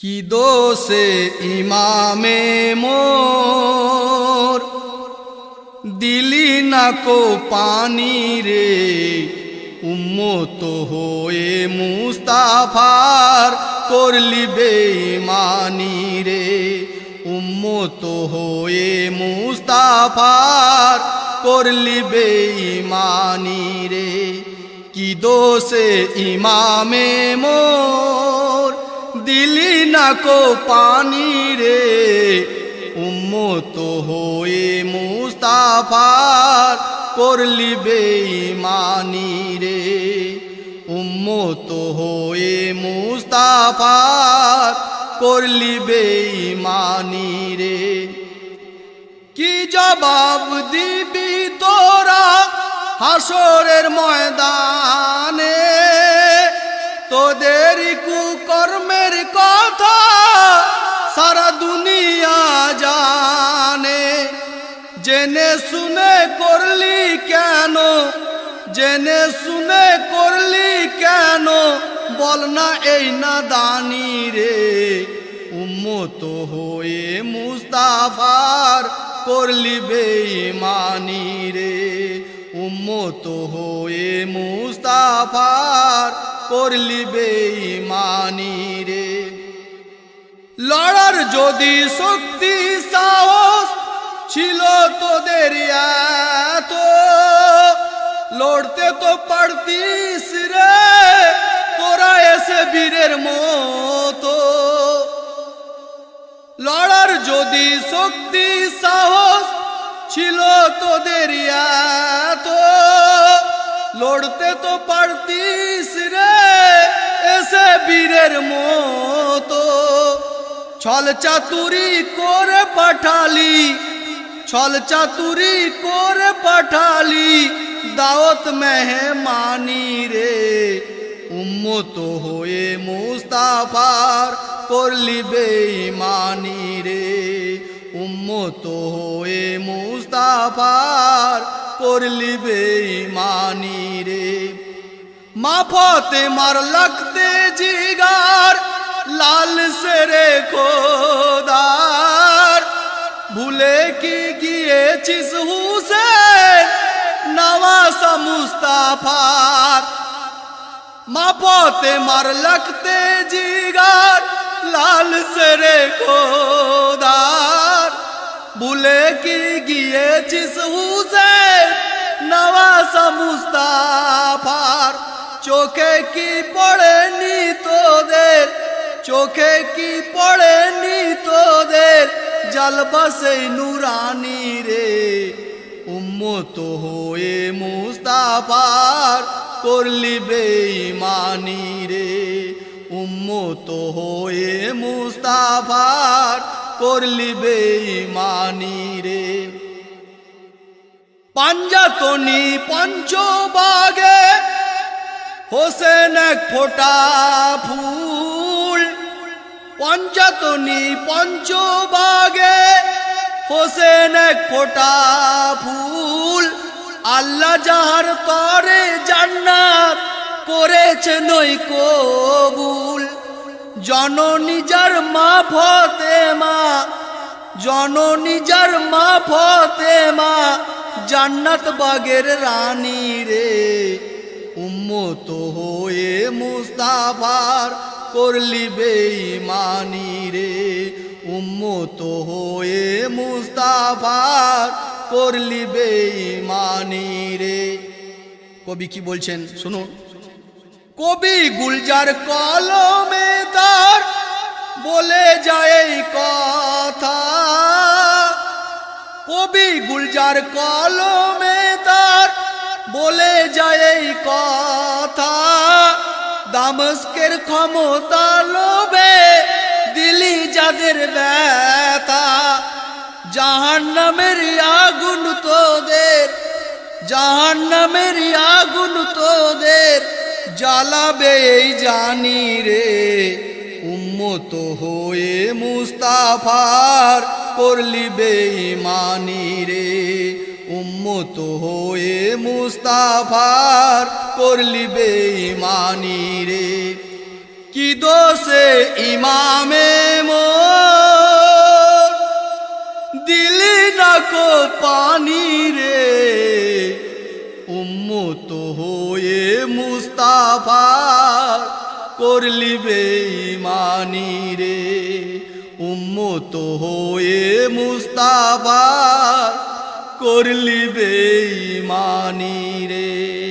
কি দোষে ইমামে মোর? দিলি না কো পানি রে, উম্মত হয়ে মুস্তাফার করলি বেঈমানি রে। উম্মত হয়ে মুস্তাফার করলি বেঈমানি রে। কি দোষে ইমামে মোর? দিলি না কো পানি রে। উম্মত হয়ে মুস্তাফার করলি বেঈমানি রে। উম্মত হয়ে মুস্তাফার করলি বেঈমানি রে। কি জবাব দিবি তোরা হাসরের ময়দানে? তোদের কুকর্মের জেনে শুনে করলি কেন? বল না এই না দানি রে। উম্মত হয়ে মুস্তাফার করলি বেঈমানি রে। উম্মত হয়ে মুস্তাফার করলি বেঈমানি রে। লড়ার যদি শক্তি, সাহস ছিল তোদের এত লড়তে তো পারতিস রে, তোরা এসে বীরের মতো। লড়ার যদি শক্তি, সাহস ছিল তোদের এত, লড়তে তো পারতিস রে, এসে বীরের মতো। ছল চাতুরি করে পাঠালি, ছল চাতুরি করে পাঠালি দাওত মেহমানি রে। উম্মত হয়ে মুস্তাফার করলি বেঈমানি রে। উম্মত হয়ে মুস্তাফার করলি বেঈমানি রে। মাফতে মার লাগতে জিগার, লাল সেরে খোদার। ভুলে কি গিয়েছিস হুসেন নওয়াসা মুস্তাফার। মাপতে মার লাগতে জিগার, লাল সেরে খোদার ভুলে কি গিয়েছিস হুসেন? নওয়াসা মুস্তাফার। চোখে কি পড়েনি তোদের? চোখে কি পড়েনি তোদের? জলবাসে নুরানি রে। উম্মত হয়ে মুস্তাফার করলি বেঈমানি রে। উম্মত হয়ে মুস্তাফার করলি বেঈমানি রে। পাঞ্জাতনি পঞ্চবাগে হোসেন এক ফোটা ফুল। পঞ্চাতনি পঞ্চবাগে হোসেন এক ফোটা ফুল। আল্লাহ যাহার তরে জান্নাত করেছে নই কবুল। জননী যার মা ফতে মা জননী যার মা ফতে মা জান্নাত বাগের রানী রে। উম্মত হয়ে মুস্তাফার করলি বেঈমানি। উম্মত হয়ে মুস্তাফার করলি বেঈমানি রে। কবি কি বলছেন? শুনুন। কবি গুলজার কলমে তার বলে যায় কথা। কবি গুলজার কলমে তার বলে যায় কথা। দামস্কের ক্ষমতা লোভে নামের আগুন তোদের জাহান নামের আগুন তোদের জ্বালাবে এই জানি রে। উম্মত হয়ে মুস্তাফার করলি বেঈমানি রে। উম্মত হয়ে মুস্তাফার করলি বেঈমানি রে। কি দোষে ইমামে চোখো পানি রে। উম্মত হয়ে মুস্তাফা করলি বেঈমানি রে। উম্মত হয়ে মুস্তাফা করলি বেঈমানি রে।